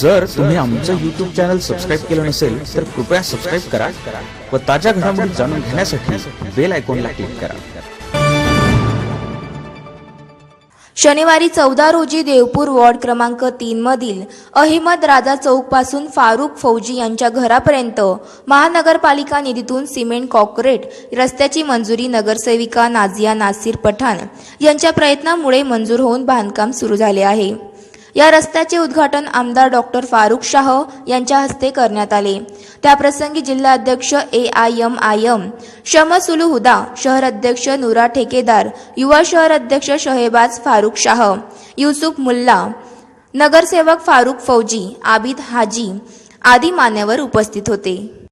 जर तुम्ही आमचं युट्यूब चॅनल सबस्क्राईब केलं नसेल तर कृपया सबस्क्राईब करा व ताज्या घडामोडी जाणून घेण्यासाठी बेल आयकॉनला क्लिक करा. शनिवारी चौदा रोजी देवपूर वॉर्ड क्रमांक तीन मधील अहिमद राजा चौकपासून फारुख फौजी यांच्या घरापर्यंत महानगरपालिका निधीतून सिमेंट कॉक्रेट रस्त्याची मंजुरी नगरसेविका नाझिया नासिर पठाण यांच्या प्रयत्नामुळे मंजूर होऊन बांधकाम सुरू झाले आहे. या रस्त्याचे उद्घाटन आमदार डॉक्टर फारुख शाह यांच्या हस्ते करण्यात आले. त्याप्रसंगी जिल्हाध्यक्ष A I M I M Shamsul Huda शहर अध्यक्ष नुरा ठेकेदार युवा शहर अध्यक्ष शहेबाज फारुख शाह युसुफ मुल्ला नगरसेवक फारुख फौजी आबिद हाजी आदी मान्यवर उपस्थित होते.